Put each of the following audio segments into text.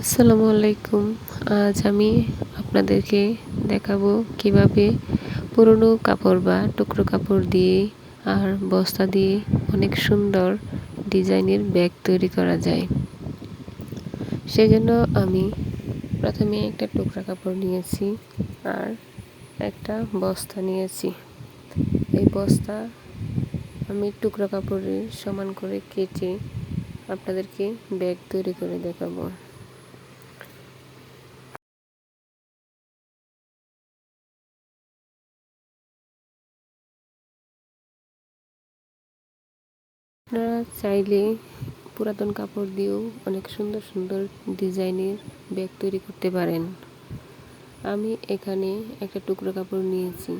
আসসালামু আলাইকুম। আজ আমি আপনাদেরকে দেখাবো কীভাবে পুরনো কাপড় বা টুকরো কাপড় দিয়ে আর বস্তা দিয়ে অনেক সুন্দর ডিজাইনের ব্যাগ তৈরি করা যায়। সেজন্য আমি প্রথমে একটা টুকরা কাপড় নিয়েছি আর একটা বস্তা নিয়েছি। এই বস্তা আমি টুকরা কাপড়ের সমান করে কেটে আপনাদেরকে ব্যাগ তৈরি করে দেখাবো। আপনারা চাইলে পুরাতন কাপড় দিয়েও অনেক সুন্দর সুন্দর ডিজাইনের ব্যাগ তৈরি করতে পারেন। আমি এখানে একটা টুকরো কাপড় নিয়েছি।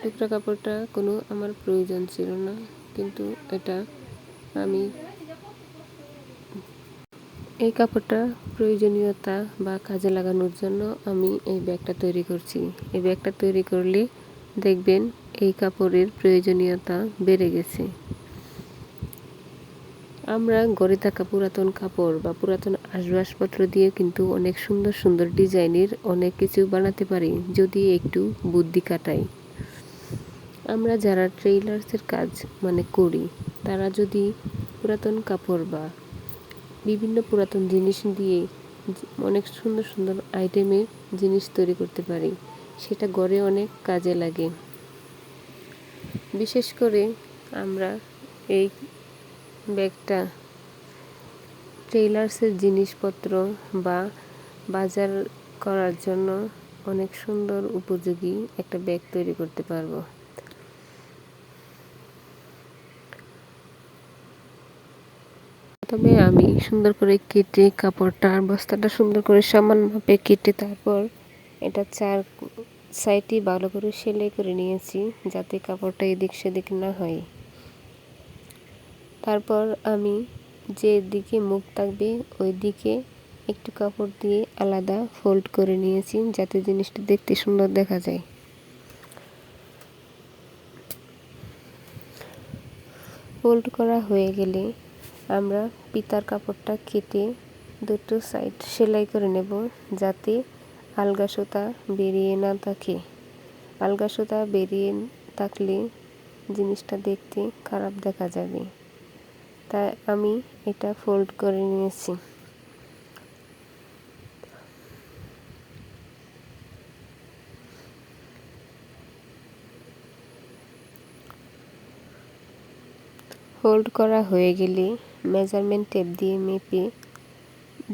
টুকরো কাপড়টা কোনো আমার প্রয়োজন ছিল না, কিন্তু এটা আমি এই কাপড়টা প্রয়োজনীয়তা বা কাজে লাগানোর জন্য আমি এই ব্যাগটা তৈরি করছি। এই ব্যাগটা তৈরি করলে দেখবেন এই কাপড়ের প্রয়োজনীয়তা বেড়ে গেছে। আমরা গড়ে থাকা পুরাতন কাপড় বা পুরাতন আসবাসপত্র দিয়ে কিন্তু অনেক সুন্দর সুন্দর ডিজাইনের অনেক কিছু বানাতে পারি, যদি একটু বুদ্ধি কাটাই আমরা যারা ট্রেইলার্সের কাজ মানে করি, তারা যদি পুরাতন কাপড় বা বিভিন্ন পুরাতন জিনিস দিয়ে অনেক সুন্দর সুন্দর আইটেমের জিনিস তৈরি করতে পারি, সেটা গড়ে অনেক কাজে লাগে। বিশেষ করে আমরা এই ব্যাগটা। ট্রেইলার্সের জিনিসপত্র বা বাজার করার জন্য অনেক সুন্দর উপযোগী একটা ব্যাগ তৈরি করতে পারব। প্রথমে আমি সুন্দর করে কেটে কাপড়টা আর বস্তাটা সুন্দর করে সমান মাপে কেটে তারপর এটা চার সাইডটি ভালো করে সেলাই করে নিয়েছি, যাতে কাপড়টা এদিক সেদিক না হয়। তারপর আমি যে দিকে মুখ থাকবে, ওই দিকে একটু কাপড় দিয়ে আলাদা ফোল্ড করে নিয়েছি, যাতে জিনিসটা দেখতে সুন্দর দেখা যায়। ফোল্ড করা হয়ে গেলে আমরা পিতার কাপড়টা কেটে দুটো সাইড সেলাই করে নেব, যাতে আলগা সুতা বেরিয়ে না থাকে। আলগা সুতা বেরিয়ে থাকলে জিনিসটা দেখতে খারাপ দেখা যাবে। তাই আমি এটা ফোল্ড করে নিয়েছি। ফোল্ড করা হয়ে গেলে মেজারমেন্ট টেপ দিয়ে মেপে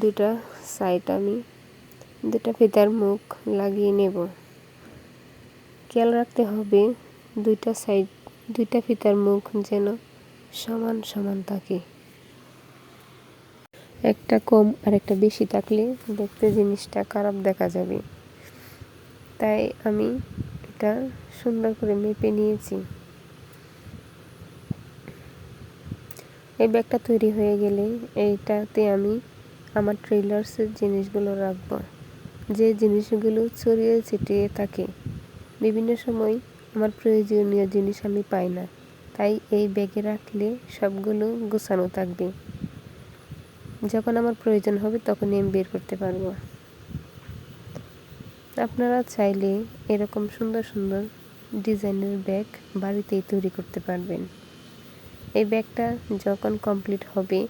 দুটা সাইড আমি, দুটা ফিতার মুখ লাগিয়ে নেব। খেয়াল রাখতে হবে দুইটা সাইড দুইটা ফিতার মুখ যেন সমান সমান থাকে। একটা কম আর একটা বেশি থাকলে দেখতে জিনিসটা খারাপ দেখা যাবে। তাই আমি এটা সুন্দর করে মেপে নিয়েছি। এই ব্যাগটা তৈরি হয়ে গেলে এইটাতে আমি আমার ট্রেলার্সের জিনিসগুলো রাখব। যে জিনিসগুলো ছড়িয়ে ছিটিয়ে থাকে। বিভিন্ন সময় আমার প্রয়োজনীয় জিনিস আমি পাই না। তাই এই ব্যাগে রাখলে সবগুলো গোছানো থাকবে। যখন আমার প্রয়োজন হবে তখনই আমি বের করতে পারব। আপনারা চাইলে এরকম সুন্দর সুন্দর ডিজাইনের ব্যাগ বাড়িতেই তৈরি করতে পারবেন। এই ব্যাগটা যখন কমপ্লিট হবে,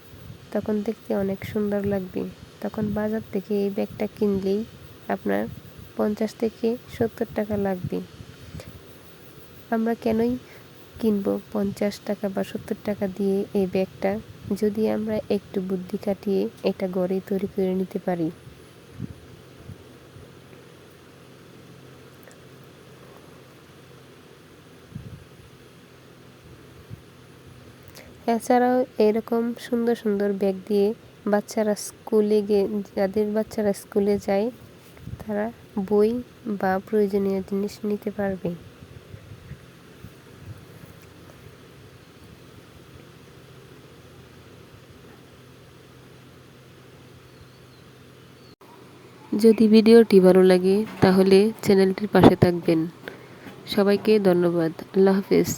তখন দেখতে অনেক সুন্দর লাগবে। তখন বাজার থেকে এই ব্যাগটা কিনলেই আপনার পঞ্চাশ থেকে সত্তর টাকা লাগবে। আমরা কেনই কিনবো পঞ্চাশ টাকা বা সত্তর টাকা দিয়ে এই ব্যাগটা। যদি আমরা একটু বুদ্ধি কাটিয়ে এটা গড়ে তৈরি করে নিতে পারি। এছাড়াও এরকম সুন্দর সুন্দর ব্যাগ দিয়ে বাচ্চারা স্কুলে গিয়ে যাদের বাচ্চারা স্কুলে যায়, তারা বই বা প্রয়োজনীয় জিনিস নিতে পারবে। যদি ভিডিওটি ভালো লাগে তাহলে চ্যানেলটির পাশে থাকবেন। সবাইকে ধন্যবাদ। আল্লাহ হাফেজ।